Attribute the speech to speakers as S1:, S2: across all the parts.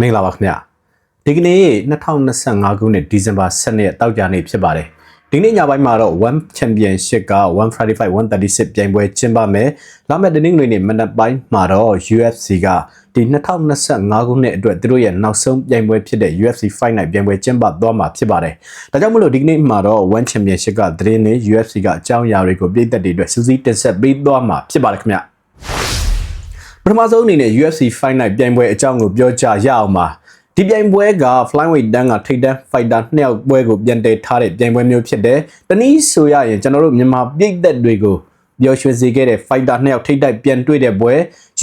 S1: မင်္ဂလာပါခင်ဗျဒီကနေ့2025ခုနှစ်ဒီဇင်ဘာ12ရက်တောက်ကြနေ့ဖြစ်ပါတယ်ဒီနေ့ညပိုင်းမှာတော့ One Championship က135 136ပြိုင်ပွဲကျင်းပမယ်လာမယ့်တနင်္ဂနွေနေ့မနက်ပိုင်းမှာတော့ UFC ကဒီ2025ခုနှစ်အတွက်သူတို့ရဲ့နောက်ဆုံးပြိုင်ပွဲဖြစ်တဲ့ UFC Fight Night ပြိုင်ပွဲကျင်းပသွားမှာဖြစ်ပါတယ်ဒါကြောင့်မလို့ဒီကနေ့မှာတော့ One Championship ကသတင်းနဲ့ UFC ကအကြောင်းအရာတွေကိုပြည်သက်တွေအတွက်စူးစီးတင်ဆက်ပေးသွားမှာဖြစ်ပါတယ်ခင်ဗျ ပထမဆုံးအနေနဲ့ UFC Fight Night ပြိုင်ပွဲအကြောင်းကိုပြောကြရအောင်ပါဒီပြိုင်ပွဲက flyweight တန်းကထိပ်တန်း fighter နှစ်ယောက်ပွဲကိုပြန်တည်ထားတဲ့ပြိုင်ပွဲမျိုးဖြစ်တယ်။တနည်းဆိုရရင်ကျွန်တော်တို့မြန်မာပြည်သက်တွေကိုပျော်ရွှင်စေခဲ့တဲ့ fighter နှစ်ယောက်ထိပ်တိုက်ပြန်တွေ့တဲ့ပွဲ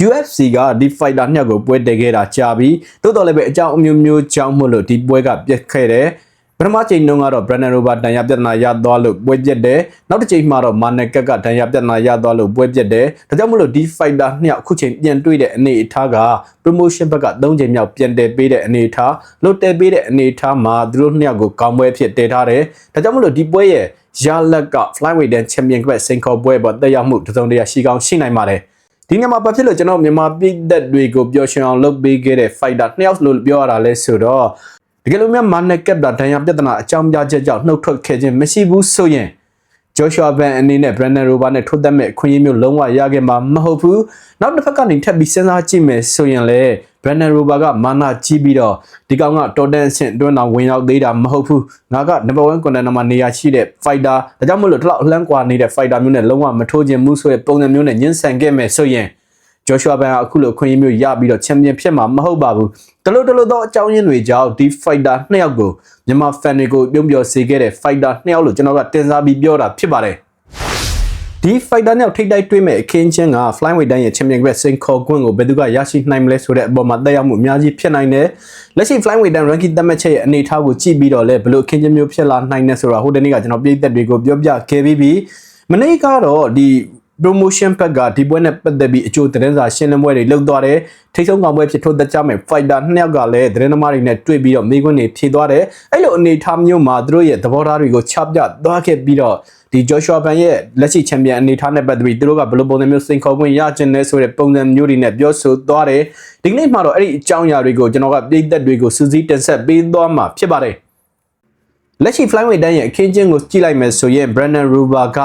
S1: UFC ကဒီ fighter နှစ်ယောက်ကိုပွဲတည်ခဲ့တာကြာပြီ။သို့တော်လည်းပဲအကြောင်းအမျိုးမျိုးကြောင့်မို့လို့ဒီပွဲကပြတ်ခဲ့တယ်။ ပထမချိန်တုန်းကတော့ Brandon Rober တန်ရာပြဿနာရသွားလို့ပွဲပြတ်တယ်။နောက်တစ်ချိန်မှာတော့ Manek ကတန်ရာပြဿနာရသွားလို့ပွဲပြတ်တယ်။ဒါကြောင့်မလို့ဒီ fighter နှစ်ယောက်အခုချိန်ပြန်တွေ့တဲ့အနေအထားက promotion ဘက်က3ချိန်မြောက်ပြန်တည်ပေးတဲ့အနေအထားလို့တည်ပေးတဲ့အနေအထားမှာသူတို့နှစ်ယောက်ကိုကောင်းပွဲဖြစ်တည်ထားတယ်။ဒါကြောင့်မလို့ဒီပွဲရဲ့ရလက်က flyweight တန်း champion ကစိန်ခေါ်ပွဲပေါ်တက်ရောက်မှုတစ်စုံတရာရှိကောင်းရှိနိုင်ပါတယ်။ဒီညမှာဘာဖြစ်လို့ကျွန်တော်မြန်မာပြည်သက်တွေကိုပျော်ရွှင်အောင်လုပ်ပေးခဲ့တဲ့ fighter နှစ်ယောက်လို့ပြောရတာလဲဆိုတော့ တကယ်လို့များမာနက်ကပ်တာဒဏ်ရာပြဿနာအကြောင်းပြချက်ကြောင့်နှုတ်ထွက်ခဲ့ခြင်းမရှိဘူးဆိုရင်ဂျိုရှွာဘန်အနေနဲ့ Brandon Rober နဲ့ထိုးသက်မဲ့အခွင့်အရေးမျိုးလုံးဝရခဲ့မှာမဟုတ်ဘူးနောက်တစ်ဖက်ကနေထပ်ပြီးစဉ်းစားကြည့်မယ်ဆိုရင်လေ Brandon Rober ကမာနာကြီးပြီးတော့ဒီကောင်ကတော်တန်အဆင့်အတွင်းတော်ဝင်ရောက်သေးတာမဟုတ်ဘူးငါက number 1 contender မှာနေရာရှိတဲ့ fighter ဒါကြောင့်မလို့ဒီလောက်အလှမ်းကွာနေတဲ့ fighter မျိုးနဲ့လုံးဝမထိုးခြင်းမှုဆိုတဲ့ပုံစံမျိုးနဲ့ညှင်းဆန်ခဲ့မယ်ဆိုရင် ဂျိုရှွာဘန်ကအခုလိုခွင့်ရမျိုးရပြီးတော့ချန်ပီယံဖြစ်မှာမဟုတ်ပါဘူးတလို့တလို့သောအကြောင်းရင်းတွေကြောင့်ဒီ fighter နှစ်ယောက်ကိုမြန်မာ fan တွေကိုပြုံးပြော်စေခဲ့တဲ့ fighter နှစ်ယောက်လို့ကျွန်တော်ကတင်စားပြီးပြောတာဖြစ်ပါတယ်ဒီ fighter နဲ့ထိတ်တိုက်တွေ့မဲ့အခင်းချင်းက flyweight တိုင်းရဲ့ champion ကစိန်ခေါ်ခွင့်ကိုဘယ်သူကရရှိနိုင်မလဲဆိုတဲ့အပေါ်မှာတက်ရောက်မှုအများကြီးဖြစ်နိုင်တယ်လက်ရှိ flyweight တိုင်း ranking သတ်မှတ်ချက်ရဲ့အနေအထားကိုကြည့်ပြီးတော့လဲဘယ်လိုအခင်းချင်းမျိုးဖြစ်လာနိုင်လဲဆိုတာဟိုတနေ့ကကျွန်တော်ပြည်သက်တွေကိုပြောပြခဲ့ပြီးပြီမနေ့ကတော့ဒီ promotion pack ကဒီပွဲနဲ့ပတ်သက်ပြီးအကျိုးသတင်းစာရှင်းလင်းပွဲတွေလုပ်သွားတယ်ထိတ်ဆုံးကောင်ပွဲဖြစ်ထိုးသက်ကြမဲ့ fighter နှစ်ယောက်ကလည်းသတင်းသမားတွေနဲ့တွေ့ပြီးတော့မိကွန်းတွေဖြေသွားတယ်အဲ့လိုအနေအထားမျိုးမှာသူတို့ရဲ့သဘောထားတွေကိုချပြသွားခဲ့ပြီးတော့ဒီ Joshua Ban ရဲ့လက်ရှိချန်ပီယံအနေအထားနဲ့ပတ်သက်ပြီးသူတို့ကဘယ်လိုပုံစံမျိုးစိန်ခေါ်ခွင့်ရချင်လဲဆိုတဲ့ပုံစံမျိုးတွေနဲ့ပြောဆိုသွားတယ်ဒီကနေ့မှာတော့အဲ့ဒီအကြောင်းအရာတွေကိုကျွန်တော်ကပြည်သက်တွေကိုစူးစီးတင်ဆက်ပေးသွားမှာဖြစ်ပါတယ်လက်ရှိ flyweight တန်းရဲ့အခင်းချင်းကိုကြည့်လိုက်မယ်ဆိုရင် Brandon Ruber က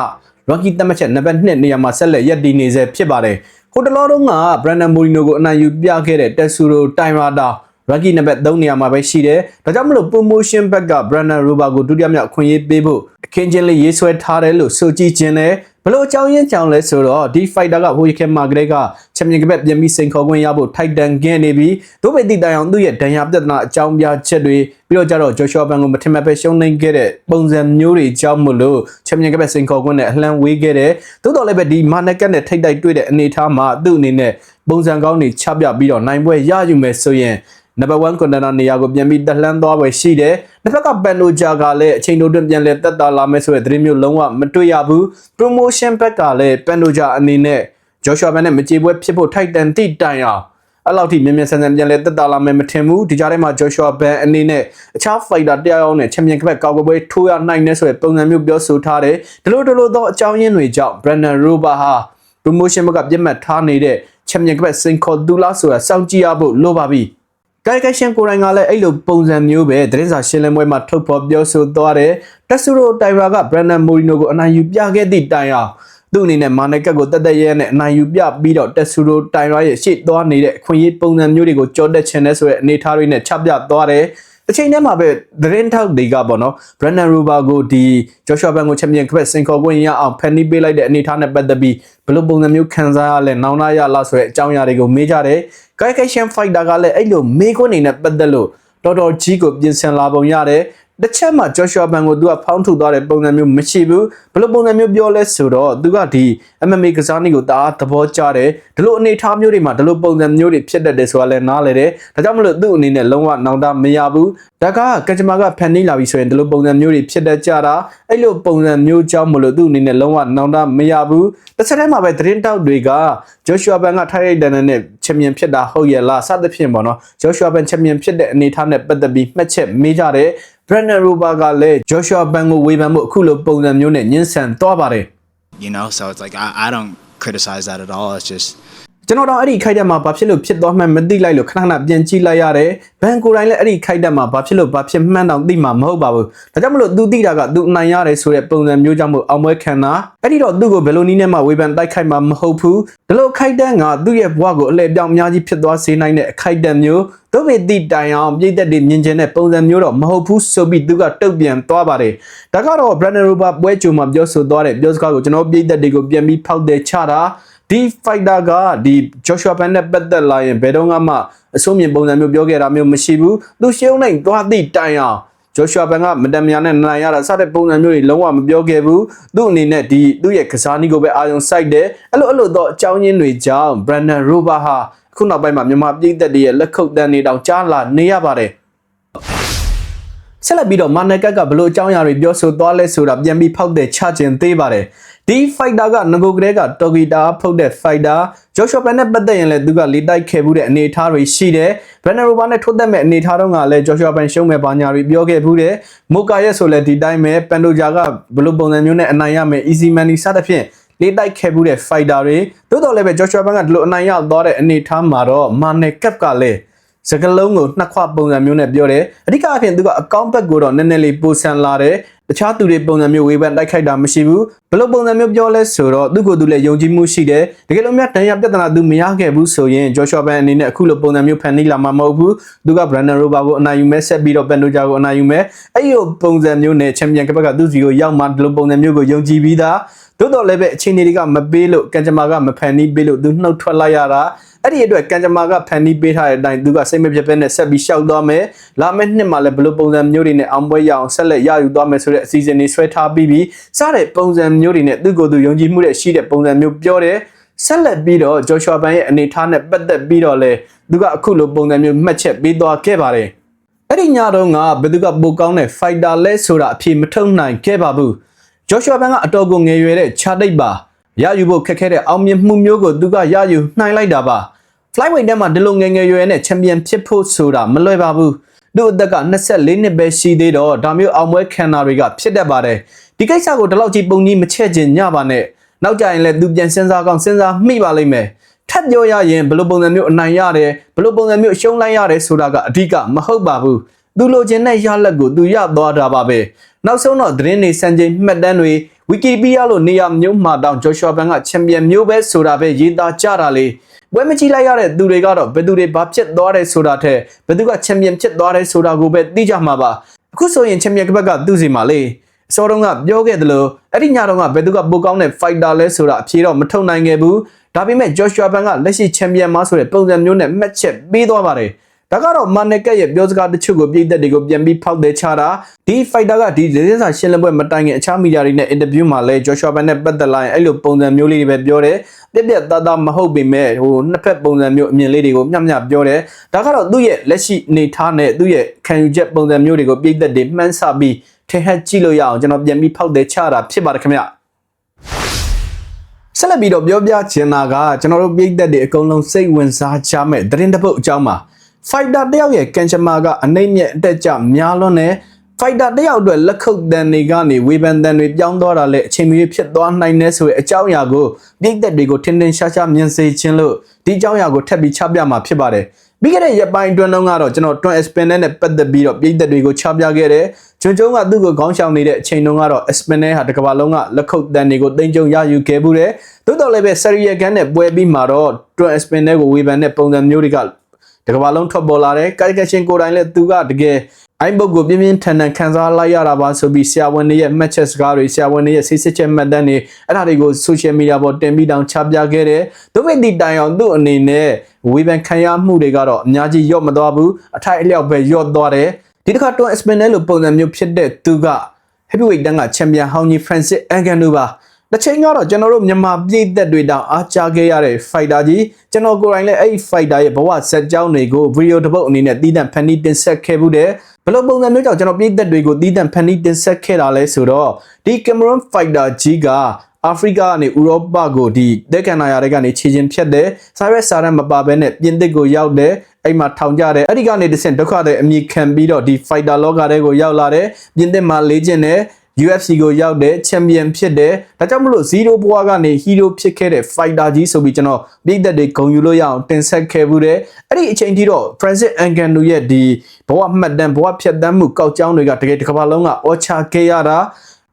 S1: Rocky တတ်မှတ်ချက်နံပါတ်2နေရာမှာဆက်လက်ရပ်တည်နေဆဲဖြစ်ပါတယ်။ဟိုတလောတုန်းက Brandon Moreno ကိုအနိုင်ယူပြခဲ့တဲ့ Tetsuro Taimata Rocky နံပါတ်3နေရာမှာပဲရှိတယ်။ဒါကြောင့်မလို့ promotion ဘက်က Brandon Rober ကိုဒုတိယမြောက်အခွင့်အရေးပေးဖို့အခင်းချင်းလေးရေးဆွဲထားတယ်လို့ဆိုကြည့်ခြင်းနဲ့ ဘလို့အကြောင်းရင်းကြောင့်လဲဆိုတော့ဒီ fighter ကဟိုရခင်မာဂရက်ကချန်ပီယံကပတ်ပြန်ပြီးစိန်ခေါ်ခွင့်ရဖို့ထိုက်တန်ခဲ့နေပြီးသို့ပေတိတိုင်အောင်သူ့ရဲ့ဒဏ်ရာပြဿနာအကြောင်းပြချက်တွေပြီးတော့ကြတော့ Joshua Ban ကိုမထင်မှတ်ပဲရှုံးနိမ့်ခဲ့တဲ့ပုံစံမျိုးတွေကြောင့်မလို့ချန်ပီယံကပတ်စိန်ခေါ်ခွင့်နဲ့အလှမ်းဝေးခဲ့တယ်သို့တော်လည်းပဲဒီမာနက်ကတ်နဲ့ထိတ်တိုက်တွေ့တဲ့အနေအထားမှာသူ့အနေနဲ့ပုံစံကောင်းတွေချပြပြီးတော့နိုင်ပွဲရယူမယ်ဆိုရင် နံပါတ်1 contender နေရာကိုပြန်ပြီးတက်လှမ်းသွားပဲရှိတယ်။တစ်ဖက်ကပန်နိုဂျာကလည်းအချိန်တိုတွင်ပြန်လဲတက်တာလာမယ်ဆိုတဲ့သတင်းမျိုးလုံးဝမတွေ့ရဘူး။ promotion ဘက်ကလည်းပန်နိုဂျာအနေနဲ့ Joshua Ban နဲ့မကြေပွဲဖြစ်ဖို့ထိုက်တန်တိတိုင်အောင်အဲ့လောက်ထိမြင်မြင်ဆန်ဆန်ပြန်လဲတက်တာလာမယ်မထင်ဘူးဒီကြားထဲမှာ Joshua Ban အနေနဲ့အခြား fighter တရားရောင်းနဲ့ချန်ပီယံကပတ်ကောက်ပွဲထိုးရနိုင်တဲ့ဆိုတဲ့ပုံစံမျိုးပြောဆိုထားတယ်ဒီလိုဒီလိုသောအကြောင်းရင်းတွေကြောင့် Brandon Rober ဟာ promotion ဘက်ကပြတ်မှတ်ထားနေတဲ့ချန်ပီယံကပတ်စင်ခေါ်သူလားဆိုတာစောင့်ကြည့်ရဖို့လိုပါပြီ ကိုင်ကိုင်ရှင်ကိုရိုင်းကလည်းအဲ့လိုပုံစံမျိုးပဲသတင်းစာရှင်းလင်းပွဲမှာထုတ်ဖော်ပြောဆိုသွားတယ်တက်ဆူရိုတိုင်ရာက Brandon Moreno ကိုအနိုင်ယူပြခဲ့သည့်တိုင်အောင်သူ့အနေနဲ့မာနက်ကတ်ကိုတက်တက်ရဲနဲ့အနိုင်ယူပြပြီးတော့တက်ဆူရိုတိုင်ရာရဲ့ရှေ့သွားနေတဲ့အခွင့်အရေးပုံစံမျိုးတွေကိုကြောတက်ချင်တဲ့ဆိုတဲ့အနေအထားတွေနဲ့ချပြသွားတယ် အချိန်ထဲမှာပဲသတင်းထောက်တွေကပေါ့နော် Brandon Rober ကိုဒီ Joshua Ban ကိုချန်ပီယံကပတ်စင်ခေါ်ခွင့်ရအောင်ဖန်တီးပေးလိုက်တဲ့အနေအထားနဲ့ပတ်သက်ပြီးဘယ်လိုပုံစံမျိုးခံစားရလဲနောင်နာရလားဆိုတဲ့အကြောင်းအရာတွေကိုမေးကြတယ်။ Kai Kai Shan Fighter ကလည်းအဲ့လိုမေးခွန်းနေနဲ့ပတ်သက်လို့တော်တော်ကြီးကိုပြင်ဆင်လာပုံရတယ်။ တစ်ချက်မှ Joshua Ban ကိုသူကဖောင်းထုတ်သွားတဲ့ပုံစံမျိုးမရှိဘူးဘယ်လိုပုံစံမျိုးပြောလဲဆိုတော့သူကဒီ MMA ကစားနည်းကိုတအားသဘောကျတယ်ဒီလိုအနေအထားမျိုးတွေမှာဒီလိုပုံစံမျိုးတွေဖြစ်တတ်တယ်ဆိုတာလည်းနားလေတယ်ဒါကြောင့်မလို့သူ့အနေနဲ့လုံးဝနောင်တမရဘူးဒါကကကြမ္မာကဖန်နေလာပြီဆိုရင်ဒီလိုပုံစံမျိုးတွေဖြစ်တတ်ကြတာအဲ့လိုပုံစံမျိုးကြောင့်မလို့သူ့အနေနဲ့လုံးဝနောင်တမရဘူးတစ်ဆက်တည်းမှာပဲသတင်းတောက်တွေက Joshua Ban ကထိုက်ရိုက်တန်နဲ့ချန်ပီယံဖြစ်တာဟုတ်ရဲ့လားစသဖြင့်ပေါ့နော် Joshua Ban ချန်ပီယံဖြစ်တဲ့အနေအထားနဲ့ပတ်သက်ပြီးမှတ်ချက်မေးကြတယ် Brandon Rober ကလည်း Joshua Ban ကိုဝေဖန်မှုအခုလိုပုံစံမျိုးနဲ့ညှင်းဆန်သွားပါတယ်
S2: you know so it's like I, I don't criticize that at all it's just
S1: ကျွန်တော်တော့အဲ့ဒီခိုက်တက်မှာဘာဖြစ်လို့ဖြစ်သွားမှန်းမသိလိုက်လို့ခဏခဏပြန်ကြည့်လိုက်ရတယ်ဘန်ကိုတိုင်းလည်းအဲ့ဒီခိုက်တက်မှာဘာဖြစ်လို့ဘာဖြစ်မှန်းတော့သိမှာမဟုတ်ပါဘူးဒါကြောင့်မလို့သူသိတာကသူအနိုင်ရတယ်ဆိုတဲ့ပုံစံမျိုးကြောင့်မို့အောင်ပွဲခံတာအဲ့ဒီတော့သူ့ကိုဘယ်လိုနည်းနဲ့မှဝေဖန်တိုက်ခိုက်မှာမဟုတ်ဘူးဒီလိုခိုက်တက်ကသူ့ရဲ့ဘဝကိုအလှည့်ပြောင်းအများကြီးဖြစ်သွားစေနိုင်တဲ့အခိုက်တက်မျိုးတို့ပေတိတိုင်အောင်ပြည်သက်တွေမြင်ကျင်တဲ့ပုံစံမျိုးတော့မဟုတ်ဘူးဆိုပြီးသူကတုတ်ပြန်သွားပါတယ်ဒါကတော့ Brandon Rober ပွဲကြုံမှာပြောဆိုသွားတဲ့ပြောစကားကိုကျွန်တော်ပြည်သက်တွေကိုပြန်ပြီးဖောက်တယ်ချတာ ဒီ fighter ကဒီ Joshua Pan နဲ့ပတ်သက်လာရင်ဘယ်တော့မှအဆုံးမြင်ပုံစံမျိုးပြောခဲ့တာမျိုးမရှိဘူးသူရှုံးနိုင်သွားသည့်တိုင်အောင် Joshua Pan ကမတမယာနဲ့နိုင်ရတာစတဲ့ပုံစံမျိုးတွေလုံးဝမပြောခဲ့ဘူးသူ့အနေနဲ့ဒီသူ့ရဲ့ကစားနည်းကိုပဲအာရုံစိုက်တယ်အဲ့လိုအဲ့လိုတော့အကြောင်းရင်းတွေကြောင့် Brandon Rober ဟာခုနောက်ပိုင်းမှာမြန်မာပြည်သက်တွေရဲ့လက်ခုပ်တန်းနေတောင်ကြားလာနေရပါတယ် ဆက်လက်ပြီးတော့မာနကတ်ကဘလို့အကြောင်းအရာတွေပြောဆိုသွားလဲဆိုတာပြန်ပြီးဖောက်တဲ့ချခြင်းသေးပါတယ်ဒီ fighter ကငကိုကလေးကတော်ဂီတာဖုတ်တဲ့ fighter Joshua Pan နဲ့ပတ်သက်ရင်လည်းသူကလေးတိုက်ခဲ့မှုတဲ့အနေအထားတွေရှိတယ် Brandon Rober နဲ့ထိုးသက်မဲ့အနေအထားတော့ကလည်း Joshua Pan ရှုံးမဲ့ဘာညာတွေပြောခဲ့ဘူးတယ်မိုကာရဲ့ဆိုလည်းဒီတိုင်းပဲ Pandoja ကဘလို့ပုံစံမျိုးနဲ့အနိုင်ရမယ် easy money စသဖြင့်လေးတိုက်ခဲ့မှုတဲ့ fighter တွေတိုးတော်လည်းပဲ Joshua Pan ကဒီလိုအနိုင်ရသွားတဲ့အနေအထားမှာတော့မာနယ်ကပ်ကလည်း စကလုံးကိုနှစ်ခွပုံစံမျိုးနဲ့ပြောတယ်အဓိကအဖြစ်သူကအကောင့်ဘက်ကိုတော့နည်းနည်းလေးပိုဆန်လာတယ် တခြားသူတွေပုံစံမျိုးဝေဖန်တိုက်ခိုက်တာမရှိဘူးဘလို့ပုံစံမျိုးပြောလဲဆိုတော့သူ့ကိုယ်သူလည်းယုံကြည်မှုရှိတယ်တကယ်လို့များတန်ရပြဿနာသူမရခဲ့ဘူးဆိုရင် Joshua Pan အနေနဲ့အခုလိုပုံစံမျိုးဖန်တီးလာမှာမဟုတ်ဘူးသူက Brandon Rober ကိုအနိုင်ယူမဲ့ဆက်ပြီးတော့ Pandoja ကိုအနိုင်ယူမဲ့အဲ့ဒီပုံစံမျိုးနဲ့ချန်ပီယံကဘက်ကသူ့စီကိုရောက်မှဒီလိုပုံစံမျိုးကိုယုံကြည်ပြီးသားသို့တော်လည်းပဲအခြေအနေတွေကမပေးလို့ကန်ဂျမာကမဖန်တီးပေးလို့သူနှုတ်ထွက်လိုက်ရတာအဲ့ဒီအတွက်ကန်ဂျမာကဖန်တီးပေးထားတဲ့အတိုင်းသူကစိတ်မပြတ်ပဲနဲ့ဆက်ပြီးရှောက်သွားမယ်လာမယ့်နှစ်မှာလည်းဘယ်လိုပုံစံမျိုးတွေနဲ့အောင်ပွဲရအောင်ဆက်လက်ရယူသွားမယ်ဆိုတဲ့အစီအစဉ်တွေဆွဲထားပြီးပြီးစတဲ့ပုံစံမျိုးတွေနဲ့သူ့ကိုယ်သူယုံကြည်မှုတဲ့ရှိတဲ့ပုံစံမျိုးပြောတယ်ဆက်လက်ပြီးတော့ Joshua Pan ရဲ့အနေအထားနဲ့ပတ်သက်ပြီးတော့လဲသူကအခုလိုပုံစံမျိုးမှတ်ချက်ပေးသွားခဲ့ပါတယ်အဲ့ဒီညတော့ကဘယ်သူကပိုကောင်းတဲ့ fighter လဲဆိုတာအဖြေမထုတ်နိုင်ခဲ့ပါဘူး Joshua Pan ကအတော်ကိုငယ်ရွယ်တဲ့ခြားတိတ်ပါရယူဖို့ခက်ခဲတဲ့အောင်မြင်မှုမျိုးကိုသူကရယူနိုင်လိုက်တာပါ flyweight ထဲမှာဒီလိုငယ်ငယ်ရွယ်နဲ့ချန်ပီယံဖြစ်ဖို့ဆိုတာမလွယ်ပါဘူး သူ့အသက်က24နှစ်ပဲရှိသေးတော့ဒါမျိုးအောင်ပွဲခံတာတွေကဖြစ်တတ်ပါတယ်ဒီကိစ္စကိုဒီလောက်ကြီးပုံကြီးမချက်ချင်ညပါနဲ့နောက်ကြရင်လည်းသူပြန်စဉ်းစားကောင်းစဉ်းစားမိပါလိမ့်မယ်ထပ်ပြောရရင်ဘယ်လိုပုံစံမျိုးအနိုင်ရတယ်ဘယ်လိုပုံစံမျိုးရှုံးလိုက်ရတယ်ဆိုတာကအဓိကမဟုတ်ပါဘူးသူလိုချင်တဲ့ရလက်ကိုသူရသွားတာပါပဲနောက်ဆုံးတော့သတင်းတွေစံချိန်မှတ်တမ်းတွေဝီကီပီးယားလိုနေရာမျိုးမှာတောင်ဂျိုရှွာဘန်ကချန်ပီယံမျိုးပဲဆိုတာပဲရေးသားကြတာလေ ပွဲမကြည့်လိုက်ရတဲ့သူတွေကတော့ဘယ်သူတွေဘာဖြစ်သွားတယ်ဆိုတာထက်ဘယ်သူကချန်ပီယံဖြစ်သွားတယ်ဆိုတာကိုပဲသိကြမှာပါအခုဆိုရင်ချန်ပီယံကဘက်ကသူ့စီမှာလေအစောတုန်းကပြောခဲ့သလိုအဲ့ဒီညတော့ကဘယ်သူကပိုကောင်းတဲ့ fighter လဲဆိုတာအဖြေတော့မထုတ်နိုင်ခဲ့ဘူးဒါပေမဲ့ Joshua Pan ကလက်ရှိချန်ပီယံမှာဆိုတဲ့ပုံစံမျိုးနဲ့မှတ်ချက်ပေးသွားပါတယ် ဒါကတော့မာနက်ကက်ရဲ့ပြောစကားတချို့ကိုပြည်သက်တွေကိုပြန်ပြီးဖောက်တယ်ချတာဒီ fighter ကဒီလေဆစာရှင်းလင်းပွဲမတိုင်ခင်အခြားမီဒီယာတွေနဲ့ interview မှာလဲ Joshua Pan နဲ့ပတ်သက်လာရင်အဲ့လိုပုံစံမျိုးလေးတွေပဲပြောတယ်ပြက်ပြက်သားသားမဟုတ်ပေမဲ့ဟိုနှစ်ဖက်ပုံစံမျိုးအမြင်လေးတွေကိုမျှမျှပြောတယ်ဒါကတော့သူ့ရဲ့လက်ရှိအနေထားနဲ့သူ့ရဲ့ခံယူချက်ပုံစံမျိုးတွေကိုပြည်သက်တွေမှန်းဆပြီးထင်ဟပ်ကြည့်လို့ရအောင်ကျွန်တော်ပြန်ပြီးဖောက်တယ်ချတာဖြစ်ပါတယ်ခင်ဗျဆက်လက်ပြီးတော့ပြောပြချင်တာကကျွန်တော်တို့ပြည်သက်တွေအကုန်လုံးစိတ်ဝင်စားကြမဲ့သတင်းတစ်ပုတ်အကြောင်းပါ fighter တယောက်ရဲ့ကန်ချမာကအနှိမ့်မြက်အတက်ကြများလွန်းတဲ့ fighter တယောက်အတွက်လက်ခုပ်တန်တွေကနေဝေဖန်တန်တွေပြောင်းသွားတာလည်းအချိန်မီဖြစ်သွားနိုင်တဲ့ဆိုတဲ့အကြောင်းအရာကိုပြည်သက်တွေကိုထင်ထင်ရှားရှားမြင်စေခြင်းလို့ဒီအကြောင်းအရာကိုထပ်ပြီးချပြမှာဖြစ်ပါတယ်ပြီးခဲ့တဲ့ရက်ပိုင်းအတွင်းတုန်းကတော့ကျွန်တော် Twin Spinner နဲ့ပတ်သက်ပြီးတော့ပြည်သက်တွေကိုချပြခဲ့တယ်။ကျွန်းကျုံကသူ့ကိုခေါင်းရှောင်နေတဲ့အချိန်တုန်းကတော့ Spinner ဟာတစ်ကမ္ဘာလုံးကလက်ခုပ်တန်တွေကိုတင်ကြုံရယူခဲ့မှုတယ်။သို့တော်လည်းပဲ Serial Gun နဲ့ပွဲပြီးမှာတော့ Twin Spinner ကိုဝေဖန်တဲ့ပုံစံမျိုးတွေက တကဘာလုံးထွက်ပေါ်လာတယ်ကာရီကရှင်ကိုယ်တိုင်လည်းသူကတကယ်အိုင်းဘုတ်ကိုပြင်းပြင်းထန်ထန်ခန်းစားလိုက်ရတာပါဆိုပြီးဆရာဝန်တွေရဲ့ matches ကားတွေဆရာဝန်တွေရဲ့ဆေးစစ်ချက်မှတ်တမ်းတွေအဲ့ဒါတွေကို social media ပေါ်တင်ပြီးတောင်ချပြခဲ့တယ်။ဒုဗိတိတိုင်အောင်သူ့အနေနဲ့ဝေဖန်ခံရမှုတွေကတော့အများကြီးရော့မသွားဘူးအထိုက်အလျောက်ပဲရော့သွားတယ်။ဒီတစ်ခါ Twin Spinner လို့ပုံစံမျိုးဖြစ်တဲ့သူက heavyweight တန်းကချန်ပီယံဟောင်းကြီး Francis Ngannou ပါ။ တစ်ချိန်ကတော့ကျွန်တော်တို့မြန်မာပြည်သက်တွေတောင်အားကြခဲ့ရတဲ့ fighter ကြီးကျွန်တော်ကိုယ်တိုင်လည်းအဲ့ဒီ fighter ရဲ့ဘဝဆက်ကြောင်းတွေကို video တစ်ပုတ်အနေနဲ့တီးတန့်ဖန်တီးတင်ဆက်ခဲ့မှုတဲ့ဘယ်လိုပုံစံမျိုးကြောင့်ကျွန်တော်ပြည်သက်တွေကိုတီးတန့်ဖန်တီးတင်ဆက်ခဲ့တာလဲဆိုတော့ဒီ Cameron fighter ကြီးကအာဖရိကကနေဥရောပကိုဒီတက်ကန်နာယာတွေကနေခြေချင်းဖြတ်တယ်။စာရွက်စာတမ်းမပါဘဲနဲ့ပြင်သစ်ကိုရောက်တယ်။အဲ့မှာထောင်ကြတယ်။အဲ့ဒီကနေတဆင့်ဒုက္ခတွေအမိခံပြီးတော့ဒီ fighter လောကတွေကိုရောက်လာတယ်။ပြင်သစ်မှာလေ့ကျင့်တယ်။ UFC ကိုရောက်တဲ့ချန်ပီယံဖြစ်တဲ့ဒါကြောင့်မလို့0ဘွားကနေဟီးရိုဖြစ်ခဲ့တဲ့ fighter ကြီးဆိုပြီးကျွန်တော်ပြည်သက်တွေဂုဏ်ယူလို့ရအောင်တင်ဆက်ခဲ့ဘူးတဲ့အဲ့ဒီအချိန်ထိတော့ Francis Ngannou ရဲ့ဒီဘဝမှတ်တမ်းဘဝဖြတ်သန်းမှုကောက်ကြောင်းတွေကတကယ်တစ်ကမ္ဘာလုံးကအော်ချခဲ့ရတာ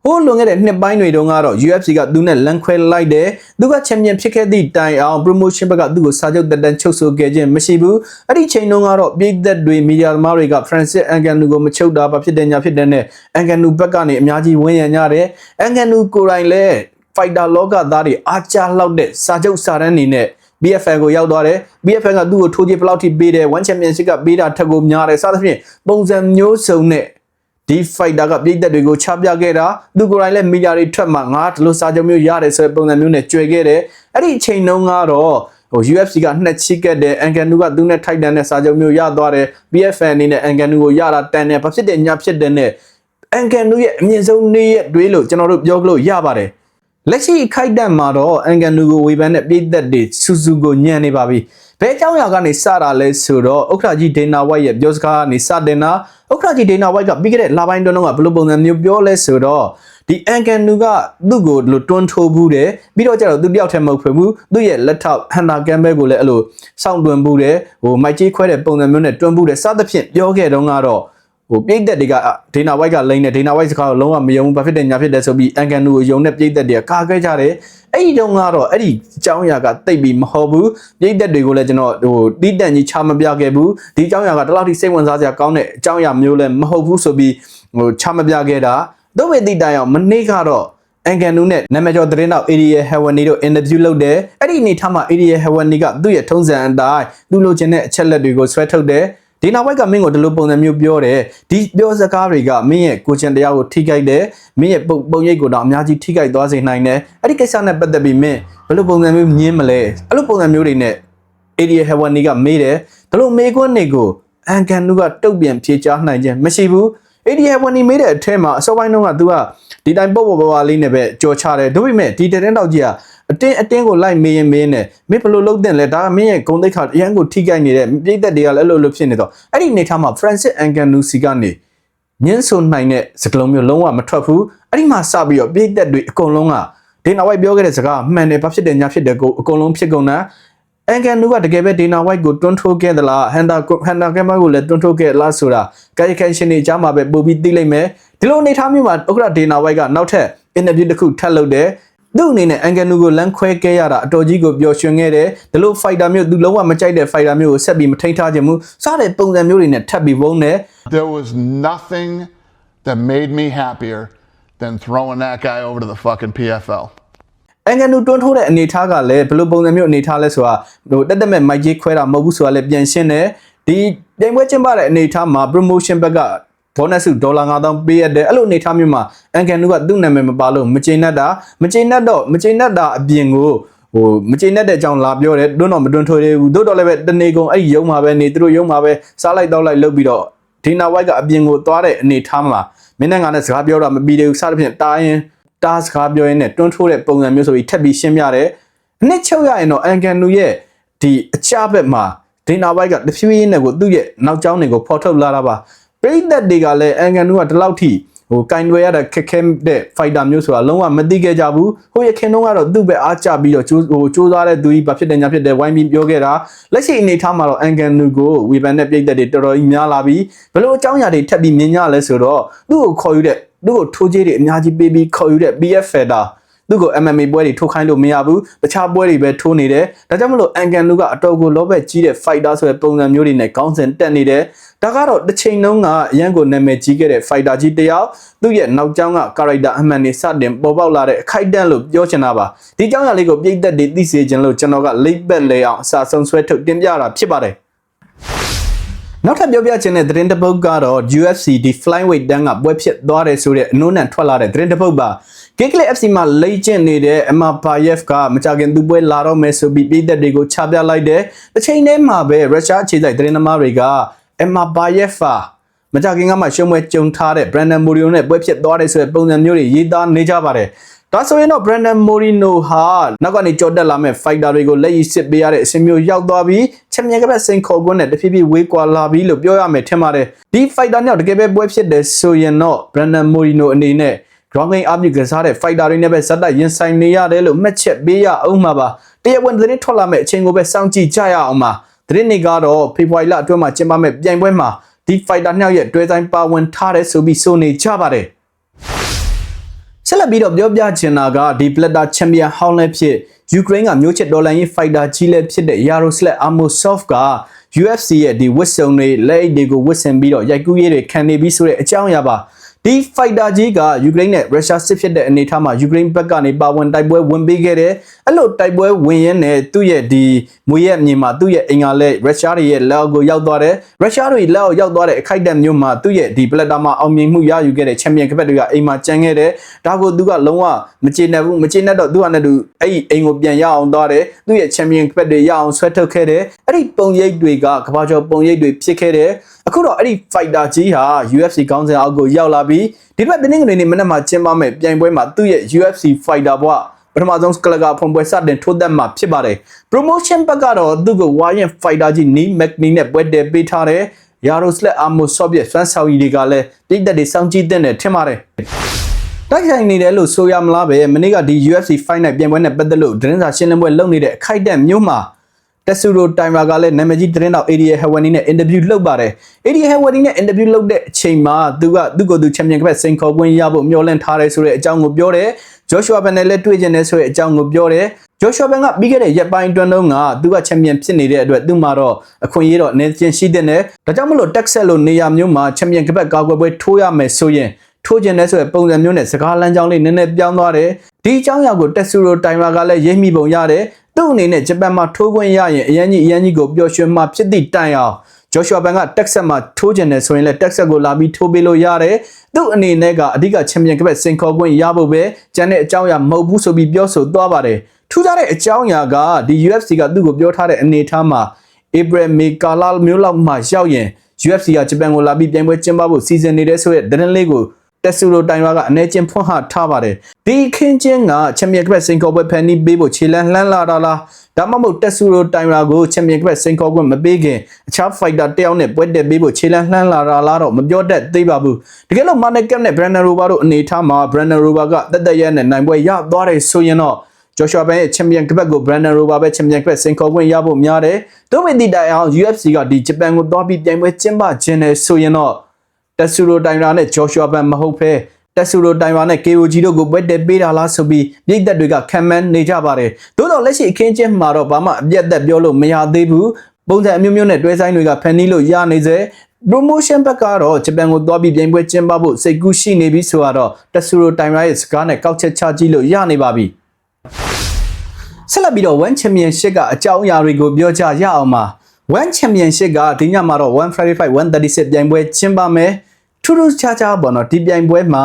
S1: ဟိုးလွန်ခဲ့တဲ့နှစ်ပိုင်းတွေတုန်းကတော့ UFC ကသူနဲ့လန်ခွဲလိုက်တယ်သူကချန်ပီယံဖြစ်ခဲ့သည့်တိုင်အောင် promotion ဘက်ကသူ့ကိုစာချုပ်တက်တန်းချုပ်ဆိုခဲ့ခြင်းမရှိဘူးအဲ့ဒီချိန်တုန်းကတော့ပြည်သက်တွေမီဒီယာသမားတွေက Francis Ngannou ကိုမချုပ်တာဘာဖြစ်တယ်ညာဖြစ်တယ်နဲ့ Ngannou ဘက်ကနေအများကြီးဝန်းရံကြတယ် Ngannou ကိုယ်တိုင်လည်း fighter လောကသားတွေအားကြားလောက်တဲ့စာချုပ်စာတမ်းနေနဲ့ BFL ကိုရောက်သွားတယ် BFL ကသူ့ကိုထိုးကြည့်ဘယ်လောက်ထိပေးတယ် one championship ကပေးတာထက်ကိုများတယ်စသဖြင့်ပုံစံမျိုးစုံနဲ့ ဒီ fighter ကပြည်သက်တွေကိုချပြခဲ့တာသူကိုယ်တိုင်လည်းမီဒီယာတွေထွက်မှငါဒီလိုစာချုပ်မျိုးရတယ်ဆိုတဲ့ပုံစံမျိုးနဲ့ကြွယ်ခဲ့တယ်အဲ့ဒီအချိန်တုန်းကတော့ဟို UFC ကနှစ်ချစ်ခဲ့တယ် Ngannou ကသူနဲ့ထိုက်တန်တဲ့စာချုပ်မျိုးရသွားတယ် BFL အနေနဲ့ Ngannou ကိုရတာတန်တယ်ဘာဖြစ်တယ်ညာဖြစ်တယ်နဲ့အန်ကန်နူရဲ့အမြင့်ဆုံးနေ့ရက်တွေးလို့ကျွန်တော်တို့ပြောလို့ရပါတယ်လက်ရှိခိုက်တန်မှာတော့အန်ကန်နူကိုဝေဖန်တဲ့ပြည်သက်တွေစူစူကိုညံနေပါပြီ ဘဲအကြောင်းအရာကနေစတာလဲဆိုတော့ဥက္ကဋ္ဌကြီးဒေနာဝိုက်ရဲ့ပြောစကားကနေစတင်တာဥက္ကဋ္ဌကြီးဒေနာဝိုက်ကပြီးခဲ့တဲ့လပိုင်းတုန်းကဘယ်လိုပုံစံမျိုးပြောလဲဆိုတော့ဒီအန်ကန်နူကသူ့ကိုဒီလိုတွန်းထိုးဘူးတယ်ပြီးတော့ကျတော့သူတယောက်ထဲမဟုတ်ဖြစ်ဘူးသူ့ရဲ့လက်ထောက်ဟန်နာကမ်ဘဲကိုလည်းအဲ့လိုစောင့်တွန်းဘူးတယ်ဟိုမိုက်ကြီးခွဲတဲ့ပုံစံမျိုးနဲ့တွန်းဘူးတယ်စသဖြင့်ပြောခဲ့တုန်းကတော့ဟိုပြိသက်တွေကဒေနာဝိုက်ကလိမ့်နေဒေနာဝိုက်စကားကိုလုံးဝမယုံဘူးဘာဖြစ်တယ်ညာဖြစ်တယ်ဆိုပြီးအန်ကန်နူကိုယုံတဲ့ပြိသက်တွေကကာခဲ့ကြတယ် အဲ့ဒီတုန်းကတော့အဲ့ဒီအကြောင်းအရာကတိတ်ပြီးမဟုတ်ဘူးပြိတ်သက်တွေကိုလည်းကျွန်တော်ဟိုတီးတန့်ကြီးချမပြခဲ့ဘူးဒီအကြောင်းအရာကတလောက်ထိစိတ်ဝင်စားစရာကောင်းတဲ့အကြောင်းအရာမျိုးလည်းမဟုတ်ဘူးဆိုပြီးဟိုချမပြခဲ့တာတို့ဝေတိတိုင်အောင်မနေ့ကတော့အန်ကန်နူနဲ့နာမည်ကျော်သတင်းတော့ Area Hewani တို့ interview လုပ်တယ်အဲ့ဒီအနေထားမှာ Area Hewani ကသူ့ရဲ့ထုံးစံအတိုင်းသူ့လိုချင်တဲ့အချက်လက်တွေကိုဆွဲထုတ်တယ် ဒီနောက်ဘက်ကမင်းကိုဒီလိုပုံစံမျိုးပြောတယ်ဒီပြောစကားတွေကမင်းရဲ့ကိုချင်တရားကိုထိခိုက်တယ်မင်းရဲ့ပုံပုံရိပ်ကိုတော့အများကြီးထိခိုက်သွားစေနိုင်တယ်အဲ့ဒီကိစ္စနဲ့ပတ်သက်ပြီးမင်းဘယ်လိုပုံစံမျိုးညင်းမလဲအဲ့လိုပုံစံမျိုးတွေနဲ့ area heaven ကမေးတယ်ဒါလို့မေးခွန်းတွေကိုအန်ကန်နုကတုတ်ပြန်ဖြေချနိုင်ခြင်းမရှိဘူး area heaven မေးတဲ့အထက်မှာအစောပိုင်းတုန်းက तू ကဒီတိုင်းပေါ့ပေါ့ပါပါလေးနဲ့ပဲကြော်ချတယ်ဒါပေမဲ့ဒီတရင်တောက်ကြီးက အတင်းအတင်းကိုလိုက်မေးရင်မေးနေမင်းဘယ်လိုလုပ်တင်လဲဒါကမင်းရဲ့ဂုံတိတ်ခါအရန်ကိုထိခိုက်နေတဲ့ပြိသက်တွေကလည်းအဲ့လိုလိုဖြစ်နေတော့အဲ့ဒီအနေထားမှာ Francis Ngannou ကနေညှင်းဆိုနိုင်တဲ့စကလုံးမျိုးလုံးဝမထွက်ဘူးအဲ့ဒီမှာစပြီးတော့ပြိသက်တွေအကုန်လုံးကဒေနာဝိုက်ပြောခဲ့တဲ့စကားမှန်တယ်ဘာဖြစ်တယ်ညာဖြစ်တယ်ကိုအကုန်လုံးဖြစ်ကုန်တာအန်ကန်နူကတကယ်ပဲဒေနာဝိုက်ကိုတွန်းထိုးခဲ့သလားဟန်တာဟန်တာကမ်ဘာကိုလည်းတွန်းထိုးခဲ့လားဆိုတာကာယကံရှင်တွေကြားမှာပဲပို့ပြီးသိလိုက်မယ်ဒီလိုအနေထားမျိုးမှာဥက္ကရာဒေနာဝိုက်ကနောက်ထပ် interview တစ်ခုထပ်လုပ်တယ် သူ့အနေနဲ့အန်ကန်နူကိုလမ်းခွဲခဲ့ရတာအတော်ကြီးကိုပျော်ရွှင်ခဲ့တယ်ဒီလို fighter မျိုးသူလုံးဝမကြိုက်တဲ့ fighter မျိုးကိုဆက်ပြီးမထိန်းထားခြင်းမူစတဲ့ပုံစံမျိုးတွေနဲ့ထပ်ပြီးဝုန်းတယ်
S2: There was nothing that made me happier than throwing that guy over to the fucking PFL.
S1: အန်ကန်နူတွန်းထိုးတဲ့အနေထားကလည်းဘယ်လိုပုံစံမျိုးအနေထားလဲဆိုတာဟိုတက်တက်မဲ့မိုက်ကြီးခွဲတာမဟုတ်ဘူးဆိုတာလည်းပြန်ရှင်းတယ်ဒီပြိုင်ပွဲကျင်းပတဲ့အနေထားမှာ promotion ဘက်က ဘောနက်စုဒေါ်လာ9000ပေးရတယ်အဲ့လိုအနေထားမျိုးမှာအန်ကန်နူကသူ့နာမည်မပါလို့မကျေနပ်တာမကျေနပ်တော့မကျေနပ်တာအပြင်ကိုဟိုမကျေနပ်တဲ့အကြောင်းလာပြောတယ်တွန်းတော့မတွန်းထိုးသေးဘူးတို့တော့လည်းပဲတနေကုန်အဲ့ဒီရုံမှာပဲနေသူတို့ရုံမှာပဲစားလိုက်တော့လိုက်လုပ်ပြီးတော့ဒီနာဝိုက်ကအပြင်ကိုသွားတဲ့အနေထားမှာမင်းနဲ့ငါနဲ့စကားပြောတာမပြီးသေးဘူးစသဖြင့်တားရင်တားစကားပြောရင်းနဲ့တွန်းထိုးတဲ့ပုံစံမျိုးဆိုပြီးထပ်ပြီးရှင်းပြတယ်။အနှစ်ချုပ်ရရင်တော့အန်ကန်နူရဲ့ဒီအချဘက်မှာဒေနာဘိုက်ကတဖြည်းဖြည်းနဲ့ကိုသူ့ရဲ့နောက်ကျောင်းတွေကိုဖော်ထုတ်လာတာပါ။ ပရိသတ်တွေကလည်းအန်ကန်နူကဒီလောက်ထိဟိုကင်တွေရတဲ့ခက်ခဲတဲ့ fighter မျိုးဆိုတာလုံးဝမသိခဲ့ကြဘူး။ဟိုရခင်တုန်းကတော့သူ့ပဲအားကျပြီးတော့ကျိုးဟိုစူးစမ်းတဲ့သူကြီးဘာဖြစ်တယ်ညာဖြစ်တယ်ဝိုင်းပြီးပြောခဲ့တာလက်ရှိအနေထားမှာတော့အန်ကန်နူကိုဝေဖန်တဲ့ပြည်သက်တွေတော်တော်ကြီးများလာပြီးဘယ်လိုအကြောင်းအရာတွေထပ်ပြီးမြင်ကြလဲဆိုတော့သူ့ကိုခေါ်ယူတဲ့သူ့ကိုထိုးကြေးတွေအများကြီးပေးပြီးခေါ်ယူတဲ့ BF Fighter သူ့ကို MMA ပွဲတွေထိုးခိုင်းလို့မရဘူးတခြားပွဲတွေပဲထိုးနေတယ်ဒါကြောင့်မလို့အန်ကန်လူကအတော်ကိုလောဘက်ကြီးတဲ့ fighter ဆိုတဲ့ပုံစံမျိုးတွေနဲ့ခေါင်းစဉ်တက်နေတယ်ဒါကတော့တစ်ချိန်လုံးကအရန်ကိုနာမည်ကြီးခဲ့တဲ့ fighter ကြီးတစ်ယောက်သူ့ရဲ့နောက်ကျောင်းက character အမှန်တွေစတင်ပေါ်ပေါက်လာတဲ့အခိုက်အတန့်လို့ပြောချင်တာပါဒီကျောင်းရလေးကိုပြိတ်သက်တွေသိစေခြင်းလို့ကျွန်တော်ကလိပ်ပက်လေအောင်အစာဆုံးဆွဲထုတ်တင်ပြတာဖြစ်ပါတယ်နောက်ထပ်ပြောပြချင်တဲ့သတင်းတစ်ပုဒ်ကတော့ UFC ဒီ flyweight တန်းကပွဲဖြစ်သွားတယ်ဆိုတဲ့အနိုးနံထွက်လာတဲ့သတင်းတစ်ပုဒ်ပါ Kicklet FC မှာလိမ့်ကျင့်နေတဲ့ Emma Bayev ကမကြခင်သူပွဲလာတော့မယ်ဆိုပြီးပြည်သက်တွေကိုချပြလိုက်တယ်။တစ်ချိန်တည်းမှာပဲရုရှားအခြေစိုက်သတင်းသမားတွေက Emma Bayev ဟာမကြခင်ကမှရှုံးပွဲကြုံထားတဲ့ Brandon Moreno နဲ့ပွဲဖြစ်သွားတယ်ဆိုတဲ့ပုံစံမျိုးတွေရေးသားနေကြပါတယ်။ဒါဆိုရင်တော့ Brandon Moreno ဟာနောက်ကနေကြော်တက်လာမဲ့ fighter တွေကိုလက်ရည်စစ်ပေးရတဲ့အဆင့်မျိုးရောက်သွားပြီးချက်မြန်ကပတ်စိန်ခေါ်ကွန်းနဲ့တဖြည်းဖြည်းဝေးကွာလာပြီလို့ပြောရမယ်ထင်ပါတယ်ဒီ fighter နဲ့တကယ်ပဲပွဲဖြစ်တယ်ဆိုရင်တော့ Brandon Moreno အနေနဲ့ drone game အပြည့်ကစားတဲ့ fighter တွေနဲ့ပဲဇက်တိုက်ရင်ဆိုင်နေရတယ်လို့မှတ်ချက်ပေးရအောင်မှာပါတရားဝင်သတင်းထွက်လာမဲ့အချိန်ကိုပဲစောင့်ကြည့်ကြရအောင်ပါသတင်းတွေကတော့ဖေဖော်ဝါရီလအတွင်းမှာကျင်းပမဲ့ပြိုင်ပွဲမှာဒီ fighter နှစ်ယောက်ရဲ့တွဲဆိုင်ပါဝင်ထားတဲ့ဆိုပြီးဆိုနေကြပါတယ်ဆက်လက်ပြီးတော့ပြောပြချင်တာကဒီ Platter Champion ဟောင်းလည်းဖြစ်ယူကရိန်းကမျိုးချစ်ဒေါ်လာရင်း fighter ကြီးလည်းဖြစ်တဲ့ Yaroslav Amosov က UFC ရဲ့ဒီဝစ်စုံတွေလက်အိတ်တွေကိုဝစ်ဆင်ပြီးတော့ရိုက်ကူးရေးတွေခံနေပြီးဆိုတဲ့အကြောင်းအရာပါ ဒီ fighter ကြီးကယူကရိန်းနဲ့ရုရှားစစ်ဖြစ်တဲ့အနေအထားမှာယူကရိန်းဘက်ကနေပါဝင်တိုက်ပွဲဝင်ပေးခဲ့တယ်အဲ့လိုတိုက်ပွဲဝင်ရင်းနဲ့သူ့ရဲ့ဒီမွေရဲ့အမြင်မှာသူ့ရဲ့အင်္ဂါလက်ရုရှားတွေရဲ့လက်အောက်ကိုရောက်သွားတယ်ရုရှားတွေလက်အောက်ရောက်သွားတဲ့အခိုက်အတန့်မျိုးမှာသူ့ရဲ့ဒီ platter မှာအောင်မြင်မှုရယူခဲ့တဲ့ချန်ပီယံကပတ်တွေကအိမ်မှာကျန်ခဲ့တယ်ဒါကိုသူကလုံးဝမကျေနပ်ဘူးမကျေနပ်တော့သူကလည်းသူအဲ့ဒီအိမ်ကိုပြန်ရအောင်သွားတယ်သူ့ရဲ့ချန်ပီယံကပတ်တွေရအောင်ဆွဲထုတ်ခဲ့တယ်အဲ့ဒီပုံရိပ်တွေကကဘာကျော်ပုံရိပ်တွေဖြစ်ခဲ့တယ်အခုတော့အဲ့ဒီ fighter ကြီးဟာ UFC ကောင်းစဉ်အောက်ကိုရောက်လာပြီးဒီဘက်တင်းငွေနေမနေ့မှာကျင်းပမဲ့ပြိုင်ပွဲမှာသူ့ရဲ့ UFC fighter ဘွားပထမဆုံးစကလကဖွန်ပွဲစတင်ထိုးသက်မှာဖြစ်ပါတယ် promotion ဘက်ကတော့သူ့ကို Wyan fighter ကြီး Neil McNee နဲ့ပွဲတည်ပေးထားတယ် Yaroslav Amosov ရဲ့ဖန်ဆောင်ကြီးတွေကလည်းပြည်သက်တွေစောင့်ကြည့်တဲ့နဲ့ထင်ပါတယ်တိုက်ဆိုင်နေတယ်လို့ဆိုရမလားပဲမနေ့ကဒီ UFC fight night ပြိုင်ပွဲနဲ့ပတ်သက်လို့သတင်းစာရှင်းလင်းပွဲလုပ်နေတဲ့အခိုက်အတန့်မျိုးမှာ တက်ဆူရိုတိုင်မာကလည်းနာမည်ကြီးသတင်းတော် ADA Hawani နဲ့အင်တာဗျူးလုပ်ပါတယ် ADA Hawani နဲ့အင်တာဗျူးလုပ်တဲ့အချိန်မှာသူကသူ့ကိုယ်သူချန်ပီယံကပတ်စိန်ခေါ်ခွင့်ရဖို့မျှော်လင့်ထားတယ်ဆိုတဲ့အကြောင်းကိုပြောတယ် Joshua Ben နဲ့လည်းတွေ့ကျင်တယ်ဆိုတဲ့အကြောင်းကိုပြောတယ် Joshua Ben ကပြီးခဲ့တဲ့ရက်ပိုင်းအတွင်းတုန်းကသူကချန်ပီယံဖြစ်နေတဲ့အတွက်သူ့မှာတော့အခွင့်အရေးတော့အနေချင်းရှိတဲ့နဲ့ဒါကြောင့်မလို့ Texas လို့နေရာမျိုးမှာချန်ပီယံကပတ်ကာကွယ်ပွဲထိုးရမယ်ဆိုရင်ထိုးကျင်တဲ့ဆိုတဲ့ပုံစံမျိုးနဲ့စကားလမ်းကြောင်းလေးနည်းနည်းပြောင်းသွားတယ်ဒီအကြောင်းအရာကိုတက်ဆူရိုတိုင်မာကလည်းရိပ်မိပုံရတယ် သူ့အနေနဲ့ဂျပန်မှာထိုးခွင့်ရရင်အရန်ကြီးအရန်ကြီးကိုပျော်ရွှင်မှဖြစ်သည့်တိုင်အောင်ဂျော့ရှွာဘန်ကတက်ဆက်မှာထိုးကျင်တယ်ဆိုရင်လည်းတက်ဆက်ကိုလာပြီးထိုးပေးလို့ရတယ်သူ့အနေနဲ့ကအဓိကချန်ပီယံကပတ်စင်ခေါ်ခွင့်ရဖို့ပဲကျန်တဲ့အကြောင်းအရာမဟုတ်ဘူးဆိုပြီးပြောဆိုသွားပါတယ်ထူးခြားတဲ့အကြောင်းအရာကဒီ UFC ကသူ့ကိုပြောထားတဲ့အနေအထားမှာ April May ကာလမျိုးလောက်မှရောက်ရင် UFC ကဂျပန်ကိုလာပြီးပြိုင်ပွဲကျင်းပဖို့စီစဉ်နေတဲ့ဆိုတဲ့သတင်းလေးကို တက်ဆူရိုတိုင်ဝါကအနေချင်းဖွင့်ဟထားပါတယ်ဒီခင်းချင်းကချန်ပီယံကပတ်စင်ခေါ်ပွဲဖန်နီးပေးဖို့ခြေလန်းလှမ်းလာတာလားဒါမှမဟုတ်တက်ဆူရိုတိုင်ဝါကိုချန်ပီယံကပတ်စင်ခေါ်ခွင့်မပေးခင်အခြားဖိုက်တာတယောက်နဲ့ပွဲတက်ပေးဖို့ခြေလန်းလှမ်းလာတာလားတော့မပြောတတ်သေးပါဘူးတကယ်လို့မာနက်ကပ်နဲ့ Brandon Rover တို့အနေထားမှာ Brandon Rover ကတက်တက်ရဲနဲ့နိုင်ပွဲရသွားတယ်ဆိုရင်တော့ဂျော်ရှွာဘန်ရဲ့ချန်ပီယံကပတ်ကို Brandon Rover ပဲချန်ပီယံကပတ်စင်ခေါ်ခွင့်ရဖို့များတယ်။သို့ပေမဲ့ဒီတိုင်အောင် UFC ကဒီဂျပန်ကိုသွားပြီးပြိုင်ပွဲကျင်းပခြင်းနဲ့ဆိုရင်တော့ တက်ဆူရိုတိုင်ရာနဲ့ဂျော်ရှွာဘန်မဟုတ်ဘဲတက်ဆူရိုတိုင်ဝါနဲ့ KOG တို့ကိုပွဲတက်ပေးတာလားဆိုပြီးပြည်သက်တွေကခံမှန်းနေကြပါတယ်။သို့တော်လက်ရှိအခင်းချင်းမှာတော့ဘာမှအပြတ်သက်ပြောလို့မရသေးဘူး။ပုံစံအမျိုးမျိုးနဲ့တွဲဆိုင်တွေကဖန်နီးလို့ရနေစေ promotion ဘက်ကတော့ဂျပန်ကိုသွားပြီးပြိုင်ပွဲကျင်းပဖို့စိတ်ကူးရှိနေပြီဆိုတော့တက်ဆူရိုတိုင်ရာရဲ့စကားနဲ့ကောက်ချက်ချကြည့်လို့ရနေပါပြီ။ဆက်လက်ပြီးတော့ One Championship ကအကြောင်းအရာတွေကိုပြောကြရအောင်ပါ။ One Championship ကဒီညမှာတော့1 Friday Fight 136ပြိုင်ပွဲကျင်းပမယ်။ထူးထူးခြားခြားပေါ့နော်ဒီပြိုင်ပွဲမှာ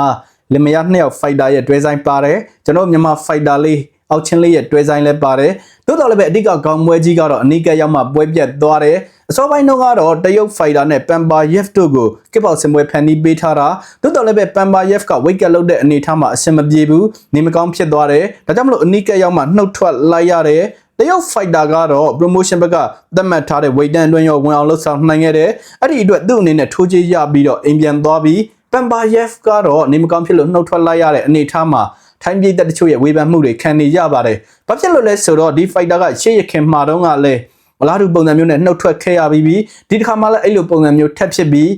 S1: လင်မယားနှစ်ယောက် fighter ရဲ့တွဲဆိုင်ပါတယ်ကျွန်တော်မြန်မာ fighter လေးအောက်ချင်းလေးရဲ့တွဲဆိုင်လည်းပါတယ်တိုးတော်လည်းပဲအဓိကကောင်းမွဲကြီးကတော့အနိကရောက်မှပွဲပြတ်သွားတယ်အစောပိုင်းတော့ကတော့တရုတ် fighter နဲ့ Pampa Yef တို့ကိုကစ်ပေါစင်ပွဲဖန်တီးပေးထားတာတိုးတော်လည်းပဲ Pampa Yef က weight cut လုပ်တဲ့အနေအထားမှာအဆင်မပြေဘူးနေမကောင်းဖြစ်သွားတယ်ဒါကြောင့်မလို့အနိကရောက်မှနှုတ်ထွက်လိုက်ရတယ် တရုတ် fighter ကတော့ promotion ဘက်ကသတ်မှတ်ထားတဲ့ weight တန်းအတွင်းရောဝင်အောင်လှုပ်ဆောင်နိုင်ခဲ့တယ်အဲ့ဒီအတွက်သူ့အနေနဲ့ထိုးချေးရပြီးတော့အိမ်ပြန်သွားပြီးပန်ပါယက်ကတော့နေမကောင်းဖြစ်လို့နှုတ်ထွက်လိုက်ရတဲ့အနေအထားမှာထိုင်းပြည်သက်တချို့ရဲ့ဝေဖန်မှုတွေခံနေရပါတယ်။ဘာဖြစ်လို့လဲဆိုတော့ဒီ fighter ကရှေ့ရခင်မှာတော့ကလည်းအလားတူပုံစံမျိုးနဲ့နှုတ်ထွက်ခဲ့ရပြီးပြီဒီတစ်ခါမှလည်းအဲ့လိုပုံစံမျိုးထပ်ဖြစ်ပြီး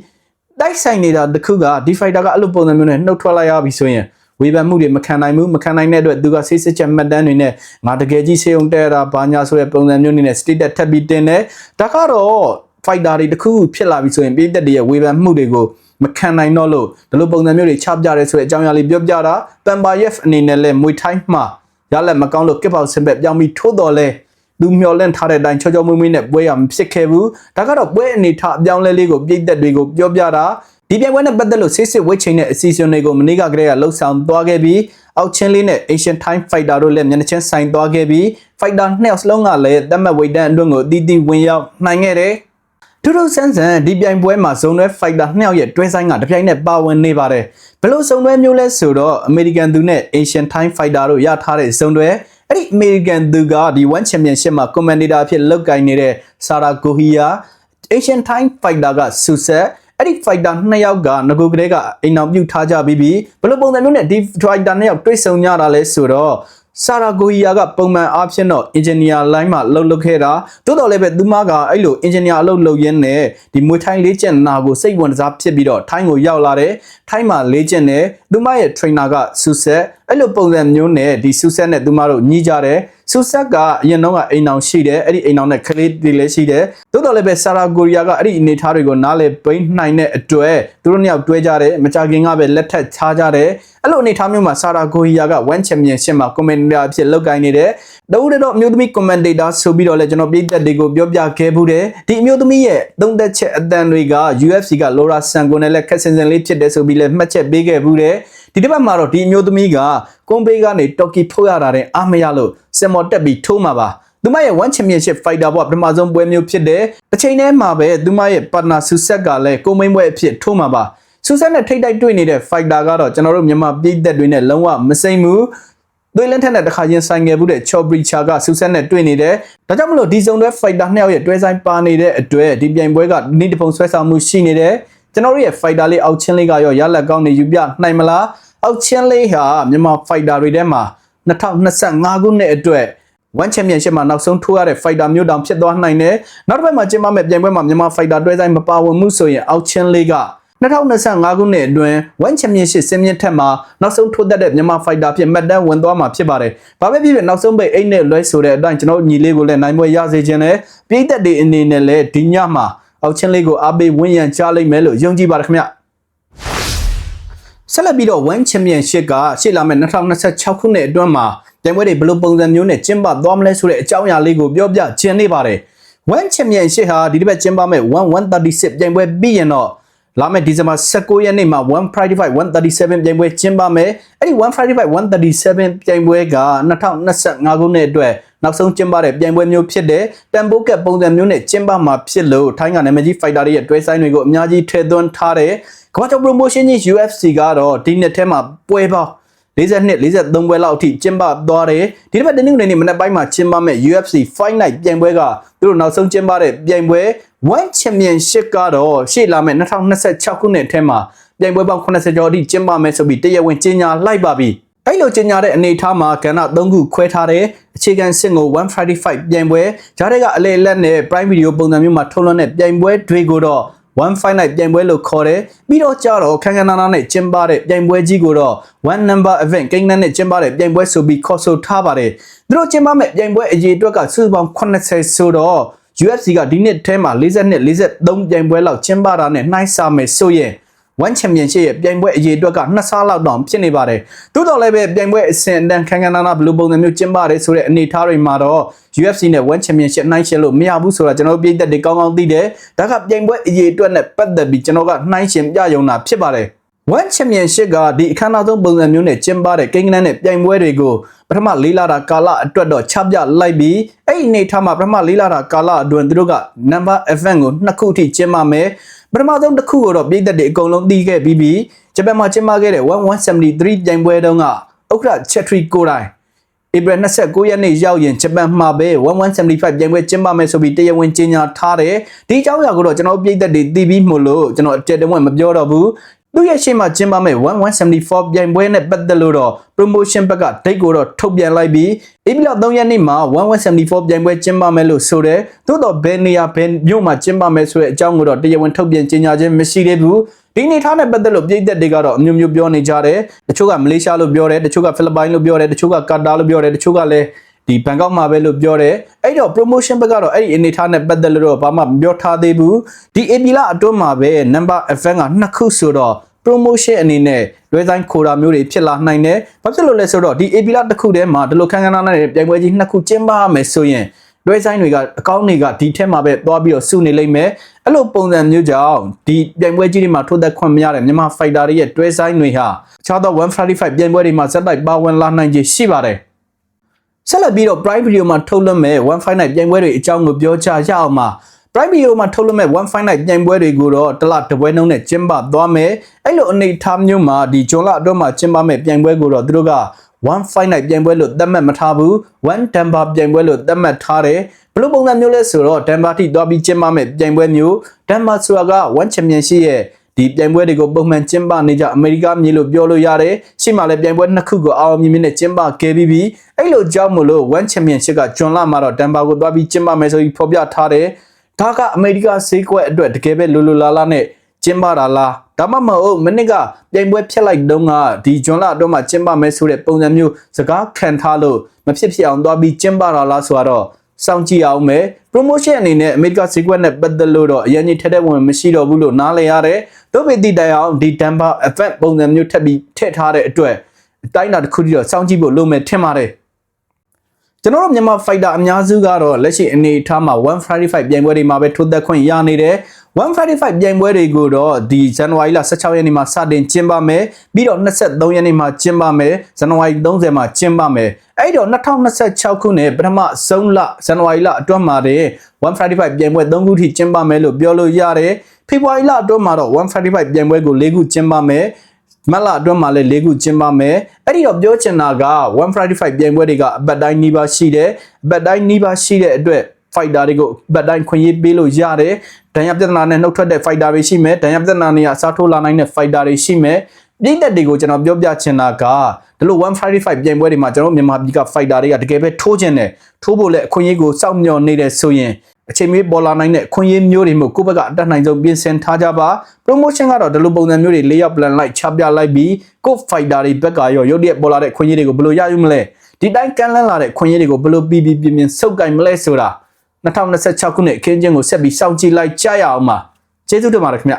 S1: တိုက်ဆိုင်နေတာတခုကဒီ fighter ကအဲ့လိုပုံစံမျိုးနဲ့နှုတ်ထွက်လိုက်ရပြီဆိုရင် ဝေဖန်မှုတွေမခံနိုင်ဘူးမခံနိုင်တဲ့အတွက်သူကဆေးစစ်ချက်မှတ်တမ်းတွေနဲ့ငါတကယ်ကြီးဆေးုံတဲတာဘာညာဆိုတဲ့ပုံစံမျိုးနေနဲ့ state ထပ်ပြီးတင်တယ်ဒါကတော့ fighter တွေတခုခုဖြစ်လာပြီဆိုရင်ပြည်သက်တွေရဲ့ဝေဖန်မှုတွေကိုမခံနိုင်တော့လို့ဒီလိုပုံစံမျိုးတွေချပြရဲဆိုတဲ့အကြောင်းအရာလေးပြောပြတာပန်ပါယက်အနေနဲ့လဲမွေထိုင်းမှာရလက်မကောင်းလို့ကစ်ပေါစင်ဘက်ပြောင်းပြီးထိုးတော်လဲသူမျောလင့်ထားတဲ့အတိုင်းချောချောမွေ့မွေ့နဲ့ပွဲရမဖြစ်ခဲ့ဘူးဒါကတော့ပွဲအနေထားအပြောင်းလဲလေးကိုပြည်သက်တွေကိုပြောပြတာ ဒီပြိုင်ပွဲနဲ့ပတ်သက်လို့ဆေးစစ်ဝစ်ချိန်တဲ့အစီအစဉ်တွေကိုမနေ့ကကတည်းကလှုပ်ဆောင်သွားခဲ့ပြီးအောက်ချင်းလေးနဲ့ Asian Time Fighter တို့လည်းမျက်နှာချင်းဆိုင်သွားခဲ့ပြီး Fighter နှစ်ယောက်စလုံးကလည်းတတ်မှတ်ဝိတ်တန်းအတွင်းကိုအတီးတီးဝင်ရောက်နိုင်ခဲ့တယ်ထူးထူးဆန်းဆန်းဒီပြိုင်ပွဲမှာဇုံတွဲ fighter နှစ်ယောက်ရဲ့တွဲဆိုင်ကတပြိုင်နက်ပါဝင်နေပါတယ်ဘယ်လိုဇုံတွဲမျိုးလဲဆိုတော့ American သူနဲ့ Asian Time Fighter တို့ရထားတဲ့ဇုံတွဲအဲ့ဒီ American သူကဒီ One Championship မှာ commentator အဖြစ်လုပ်ကိုင်နေတဲ့ Sarah Gohia Asian Time Fighter က Suset အဲ့ဒီ fighter နှစ်ယောက်ကငကိုကလေးကအိမ်အောင်ပြုတ်ထားကြပြီးပြီဘယ်လိုပုံစံမျိုးနဲ့ဒီ fighter နှစ်ယောက်တွေ့ဆုံကြတာလဲဆိုတော့ဆာရာဂိုဟီယာကပုံမှန်အားဖြင့်တော့ engineer line မှာလှုပ်လှုပ်ခဲ့တာတိုးတော်လည်းပဲသူမကအဲ့လို engineer အလုပ်လုပ်ရင်းနဲ့ဒီမွေထိုင်းလေးကျက်နာကိုစိတ်ဝင်စားဖြစ်ပြီးတော့ထိုင်းကိုရောက်လာတယ်ထိုင်းမှာလေးကျက်နဲ့သူမရဲ့ trainer ကဆူဆက်အဲ့လိုပုံစံမျိုးနဲ့ဒီဆူဆက်နဲ့သူမတို့ညီးကြတယ် ဆူဆက်ကအရင်တော့ကအိမ်အောင်ရှိတယ်အဲ့ဒီအိမ်အောင်နဲ့ကလေးတွေလည်းရှိတယ်တိုးတော်လည်းပဲဆာရာဂိုရီယာကအဲ့ဒီအနေထားတွေကိုနားလေပိန်းနိုင်တဲ့အတွက်သူတို့နှစ်ယောက်တွဲကြတယ်မကြခင်ကပဲလက်ထက်ချကြတယ်အဲ့လိုအနေထားမျိုးမှာဆာရာဂိုရီယာက1 championship မှာ commentator အဖြစ်လုပ်ကိုင်းနေတယ်တဦးတည်းတော့အမျိုးသမီး commentator ဆိုပြီးတော့လည်းကျွန်တော်ပြည်သက်တွေကိုပြောပြခဲ့ဘူးတယ်ဒီအမျိုးသမီးရဲ့သုံးသက်ချက်အတန်တွေက UFC က Laura Sanko နဲ့လည်းခက်ဆင်ဆင်လေးဖြစ်တယ်ဆိုပြီးလည်းမှတ်ချက်ပေးခဲ့ဘူးတယ် ဒီတစ်ပတ်မှာတော့ဒီအမျိုးသမီးကကွန်ဘေးကနေတော်ကီထုတ်ရတာတဲ့အားမရလို့စင်မော်တက်ပြီးထိုးမှာပါသူမရဲ့1 championship fighter ဘောပထမဆုံးပွဲမျိုးဖြစ်တယ်။တစ်ချိန်တည်းမှာပဲသူမရဲ့ partner ဆူဆက်ကလည်းကိုမိန်ပွဲအဖြစ်ထိုးမှာပါ။ဆူဆက်နဲ့ထိတ်တိုက်တွေ့နေတဲ့ fighter ကတော့ကျွန်တော်တို့မြန်မာပြည်သက်တွေနဲ့လုံးဝမစိမ့်ဘူး။သွေးလန်းထက်နဲ့တခါချင်းဆိုင်ငယ်မှုတဲ့ Chobri-cha ကဆူဆက်နဲ့တွေ့နေတယ်။ဒါကြောင့်မလို့ဒီစုံတွဲ fighter နှစ်ယောက်ရဲ့တွဲဆိုင်ပါနေတဲ့အတွက်ဒီပြိုင်ပွဲကနေ့တပုံဆွဲဆောင်မှုရှိနေတယ်။ ကျွန်တော်တို့ရဲ့ fighter လေးအောက်ချင်းလေးကရောရလက်ကောင်းနေယူပြနိုင်မလား။အောက်ချင်းလေးဟာမြန်မာ fighter တွေထဲမှာ2025ခုနှစ်အတွက်1 championship မှာနောက်ဆုံးထိုးရတဲ့ fighter မျိုးတောင်ဖြစ်သွားနိုင်တယ်။နောက်တစ်ပတ်မှာကျင်းပမယ့်ပြိုင်ပွဲမှာမြန်မာ fighter တွဲဆိုင်မပါဝင်မှုဆိုရင်အောက်ချင်းလေးက2025ခုနှစ်အတွင်း1 championship စင်မြင့်ထက်မှာနောက်ဆုံးထိုးသက်တဲ့မြန်မာ fighter ဖြစ်မှတ်တမ်းဝင်သွားမှာဖြစ်ပါတယ်။ဘာပဲဖြစ်ဖြစ်နောက်ဆုံးပိတ်အိတ်နဲ့လွဲဆိုတဲ့အတိုင်းကျွန်တော်ညီလေးကိုလည်းနိုင်ပွဲရစေခြင်းနဲ့ပြည်သက်တွေအနေနဲ့လည်းဒီညမှာ အောက်ချင်းလေးကိုအားပေးဝန်းရံချလိမ့်မယ်လို့ယုံကြည်ပါတယ်ခင်ဗျ။ဆက်လက်ပြီးတော့1 championship ကရှေ့လာမယ့်2026ခုနှစ်အတွင်းမှာပြိုင်ပွဲတွေဘယ်လိုပုံစံမျိုးနဲ့ကျင်းပသွားမလဲဆိုတဲ့အကြောင်းအရာလေးကိုပြောပြခြင်းနေပါတယ်။ one championship ဟာဒီတစ်ပတ်ကျင်းပမယ့်1136ပြိုင်ပွဲပြီးရင်တော့ လာမယ့်ဒီဇင်ဘာ19ရက်နေ့မှာ1 Friday Fight 137ပြိုင်ပွဲကျင်းပမယ်။အဲ့ဒီ1 Friday Fight 137ပြိုင်ပွဲက2025ခုနှစ်အတွက်နောက်ဆုံးကျင်းပတဲ့ပြိုင်ပွဲမျိုးဖြစ်တဲ့တန်ဖိုးကက်ပုံစံမျိုးနဲ့ကျင်းပမှာဖြစ်လို့ထိုင်းကနာမည်ကြီး fighter တွေရဲ့တွဲဆိုင်တွေကိုအများကြီးထည့်သွင်းထားတယ်။ကမ္ဘာကျော် promotion ကြီး UFC ကတော့ဒီနှစ်ထဲမှာပွဲပေါင်း 42 43ပွဲလောက်အထိကျင်းပသွားတယ်ဒီတစ်ပတ်တင်းနေနေမနေ့ပိုင်းမှာကျင်းပမဲ့ UFC Fight Night ပြိုင်ပွဲကသူတို့နောက်ဆုံးကျင်းပတဲ့ပြိုင်ပွဲ One Championship ကတော့ရှေ့လာမဲ့2026ခုနှစ်ထဲမှာပြိုင်ပွဲပေါင်း80ကျော်အထိကျင်းပမယ်ဆိုပြီးတရားဝင်ကြေညာလိုက်ပါပြီအဲ့လိုကြေညာတဲ့အနေအထားမှာကဏ္ဍ၃ခုခွဲထားတဲ့အခြေခံစစ်ကို1 Friday Fight ပြိုင်ပွဲဂျားတွေကအလေလက်နဲ့ Prime Video ပုံစံမျိုးမှာထုတ်လွှင့်တဲ့ပြိုင်ပွဲတွေကိုတော့ 1 fight night ပြိုင်ပွဲလို့ခေါ်တယ်ပြီးတော့ကြတော့ခန်းခန်းနာနာနဲ့ကျင်းပတဲ့ပြိုင်ပွဲကြီးကိုတော့1 number event ကိန်းနန်းနဲ့ကျင်းပတဲ့ပြိုင်ပွဲဆိုပြီးခေါ်ဆိုထားပါတယ်သူတို့ကျင်းပမဲ့ပြိုင်ပွဲအရေးအတွက်ကစုစုပေါင်း80ဆိုတော့ UFC ကဒီနှစ်ထဲမှာ42 43ပြိုင်ပွဲလောက်ကျင်းပတာနဲ့နှိုင်းစာမယ်ဆိုရင် 1 championship ရဲ့ပြိုင်ပွဲအရေးအတွက်ကနှစ်ဆလောက်တောင်ဖြစ်နေပါတယ်။သို့တော်လည်းပဲပြိုင်ပွဲအဆင့်အတန်းခန်းခန်းနာနာဘယ်လိုပုံစံမျိုးကျင်းပတယ်ဆိုတဲ့အနေအထားတွေမှာတော့ UFC နဲ့1 championship နှိုင်းယှဉ်လို့မရဘူးဆိုတာကျွန်တော်ပြည်သက်တွေကောင်းကောင်းသိတယ်။ဒါကပြိုင်ပွဲအရေးအတွက်နဲ့ပတ်သက်ပြီးကျွန်တော်ကနှိုင်းယှဉ်ပြရုံတာဖြစ်ပါတယ်။ One Championship ကဒီအခမ်းအနားဆုံးပုံစံမျိုးနဲ့ကျင်းပတဲ့ကိန်းဂဏန်းနဲ့ပြိုင်ပွဲတွေကိုပထမလေးလာတာကာလအတွက်တော့ချပြလိုက်ပြီးအဲ့ဒီအနေထားမှာပထမလေးလာတာကာလအတွင်းသူတို့က number event ကိုနှစ်ခုအထိကျင်းပမယ် ပထမဆုံးတစ်ခုကိုတော့ပြည်သက်တွေအကုန်လုံးသိခဲ့ပြီးပြီးဂျပန်မှာကျင်းပခဲ့တဲ့1173ပြိုင်ပွဲတုန်းကဥက္ကဋချက်ထရီကိုတိုင်းဧပြီ29ရက်နေ့ရောက်ရင်ဂျပန်မှာပဲ1175ပြိုင်ပွဲကျင်းပမယ်ဆိုပြီးတရားဝင်ကြေညာထားတယ်ဒီအကြောင်းအရာကိုတော့ကျွန်တော်ပြည်သက်တွေသိပြီးမို့လို့ကျွန်တော်အတက်တဝက်မပြောတော့ဘူး သူရဲ့ရှေ့မှာကျင်းပမဲ့1174ပြိုင်ပွဲနဲ့ပတ်သက်လို့တော့ promotion ဘက်ကဒိတ်ကိုတော့ထုတ်ပြန်လိုက်ပြီးဧပြီလ3ရက်နေ့မှာ1174ပြိုင်ပွဲကျင်းပမယ်လို့ဆိုတယ်သို့တော့ဘယ်နေရာဘယ်မြို့မှာကျင်းပမယ်ဆိုတဲ့အကြောင်းကိုတော့တရားဝင်ထုတ်ပြန်ကြေညာခြင်းမရှိသေးဘူးဒီနေထားနဲ့ပတ်သက်လို့ပြည်သက်တွေကတော့အမျိုးမျိုးပြောနေကြတယ်တချို့ကမလေးရှားလို့ပြောတယ်တချို့ကဖိလစ်ပိုင်လို့ပြောတယ်တချို့ကကာတာလို့ပြောတယ်တချို့ကလည်း ဒီဘန်ကောက်မှာပဲလို့ပြောတယ်အဲ့တော့ promotion ဘက်ကတော့အဲ့ဒီအနေထားနဲ့ပတ်သက်လို့တော့ဘာမှမပြောထားသေးဘူးဒီ AP လအတွင်းမှာပဲ number event ကနှစ်ခုဆိုတော့ promotion အနေနဲ့လွဲဆိုင်ခိုတာမျိုးတွေဖြစ်လာနိုင်တယ်။ဘာဖြစ်လို့လဲဆိုတော့ဒီ AP လတစ်ခုတည်းမှာဒီလိုခန်းခန်းနားနဲ့ပြိုင်ပွဲကြီးနှစ်ခုကျင်းပရမယ်ဆိုရင်လွဲဆိုင်တွေကအကောင့်တွေကဒီထက်မှာပဲသွားပြီးတော့စုနေလိမ့်မယ်။အဲ့လိုပုံစံမျိုးကြောင့်ဒီပြိုင်ပွဲကြီးတွေမှာထိုးသက်ခွင့်မရတဲ့မြန်မာ fighter တွေရဲ့တွဲဆိုင်တွေဟာအခြားသော135ပြိုင်ပွဲတွေမှာဇက်တိုက်ပါဝင်လာနိုင်ခြေရှိပါတယ်။ ဆက်လက်ပြီးတော့ prime video မှာထုတ်လွှင့်မဲ့159ပြိုင်ပွဲတွေအကြောင်းကိုပြောချရအောင်မှာ Prime Video မှာထုတ်လွှင့်မဲ့159ပြိုင်ပွဲတွေကိုတော့တစ်လတစ်ပွဲနှုန်းနဲ့ကျင်းပသွားမယ်။အဲ့လိုအနေအထားမျိုးမှာဒီဂျွန်လအတွင်းမှာကျင်းပမဲ့ပြိုင်ပွဲကိုတော့သူတို့က1 fight night ပြိုင်ပွဲလို့သတ်မှတ်မထားဘူး1 Denver ပြိုင်ပွဲလို့သတ်မှတ်ထားတယ်ဘယ်လိုပုံစံမျိုးလဲဆိုတော့ Denver ထိသွားပြီးကျင်းပမဲ့ပြိုင်ပွဲမျိုး Denver ဆိုတာက1 championship ရဲ့ ဒီပြိုင်ပွဲတွေကိုပုံမှန်ကျင်းပနေကြအမေရိကမြေလို့ပြောလို့ရတယ်ရှေ့မှာလည်းပြိုင်ပွဲနှစ်ခုကိုအောင်မြင်မြင်နဲ့ကျင်းပခဲ့ပြီးပြီအဲ့လိုကြောင့်မလို့1 championship ကဂျွန်လာမှာတော့ Denver ကိုသွားပြီးကျင်းပမယ်ဆိုပြီးဖော်ပြထားတယ်ဒါကအမေရိကဈေးကွက်အတွက်တကယ်ပဲလိုလိုလားလားနဲ့ကျင်းပတာလားဒါမှမဟုတ်မနစ်ကပြိုင်ပွဲဖျက်လိုက်တုန်းကဒီဂျွန်လာအတွင်းမှာကျင်းပမယ်ဆိုတဲ့ပုံစံမျိုးစကားခံထားလို့မဖြစ်ဖြစ်အောင်သွားပြီးကျင်းပတာလားဆိုတော့ စောင့်ကြည့်အောင်မယ် promotion အနေနဲ့အမေရိကဈေးကွက်နဲ့ပတ်သက်လို့တော့အရင်ကြီးထက်တဲ့ဝင်မရှိတော့ဘူးလို့နားလည်ရတယ်။တို့ပေတိတိုင်အောင်ဒီ Denver event ပုံစံမျိုးထပ်ပြီးထည့်ထားတဲ့အတွက်အတိုင်းအတာတစ်ခုတည်းတော့စောင့်ကြည့်ဖို့လိုမယ်ထင်ပါတယ်။ကျွန်တော်တို့မြန်မာ fighter အများစုကတော့လက်ရှိအနေအထားမှာ135ပြိုင်ပွဲတွေမှာပဲထိုးသက်ခွင့်ရနေတယ် 135ပြိုင်ပွဲတွေကိုတော့ဒီဇန်နဝါရီလ16ရက်နေ့မှာစတင်ကျင်းပမယ်ပြီးတော့23ရက်နေ့မှာကျင်းပမယ်ဇန်နဝါရီ30မှာကျင်းပမယ်အဲ့တော့2026ခုနှစ်ပထမဆုံးလဇန်နဝါရီလအတွင်းမှာတဲ့135ပြိုင်ပွဲ3ခုထိကျင်းပမယ်လို့ပြောလို့ရတယ်ဖေဖော်ဝါရီလအတွင်းမှာတော့135ပြိုင်ပွဲကို4ခုကျင်းပမယ်မတ်လအတွင်းမှာလည်း၄ခုကျင်းပမယ်အဲ့ဒီတော့ပြောချင်တာက135ပြိုင်ပွဲတွေကအပတ်တိုင်းနှီးပါရှိတယ်အပတ်တိုင်းနှီးပါရှိတဲ့အတွက် fighter တွေကိုဘတ်တိုင်းခွင့်ရေးပေးလို့ရတယ်။ဒဏ်ရာပြဿနာနဲ့နှုတ်ထွက်တဲ့ fighter တွေရှိမယ်။ဒဏ်ရာပြဿနာတွေအစားထိုးလာနိုင်တဲ့ fighter တွေရှိမယ်။ပြည်သက်တွေကိုကျွန်တော်ပြောပြချင်တာကဒီလို155ပြိုင်ပွဲတွေမှာကျွန်တော်မြန်မာပြည်က fighter တွေကတကယ်ပဲထိုးခြင်းတယ်။ထိုးဖို့လည်းအခွင့်အရေးကိုစောင့်မျှော်နေတဲ့ဆိုရင်အချိန်မီပေါ်လာနိုင်တဲ့အခွင့်အရေးမျိုးတွေမျိုးကိုယ့်ဘက်ကအတက်နိုင်ဆုံးပြင်ဆင်ထားကြပါ promotion ကတော့ဒီလိုပုံစံမျိုးတွေလေးရောက် plan လိုက်ချပြလိုက်ပြီးကိုယ့် fighter တွေဘက်ကရောရုပ်တရက်ပေါ်လာတဲ့အခွင့်အရေးတွေကိုဘယ်လိုရယူမလဲဒီတိုင်းကန်လန်းလာတဲ့အခွင့်အရေးတွေကိုဘယ်လိုပြီးပြီးပြင်းပြင်းစုပ်ကင်မလဲဆိုတာ 2026ခုနှစ်အခင်းကျင်းကိုဆက်ပြီးစောင့်ကြည့်လိုက်ကြရအောင်ပါကျေးဇူးတင်ပါတယ်ခင်ဗျ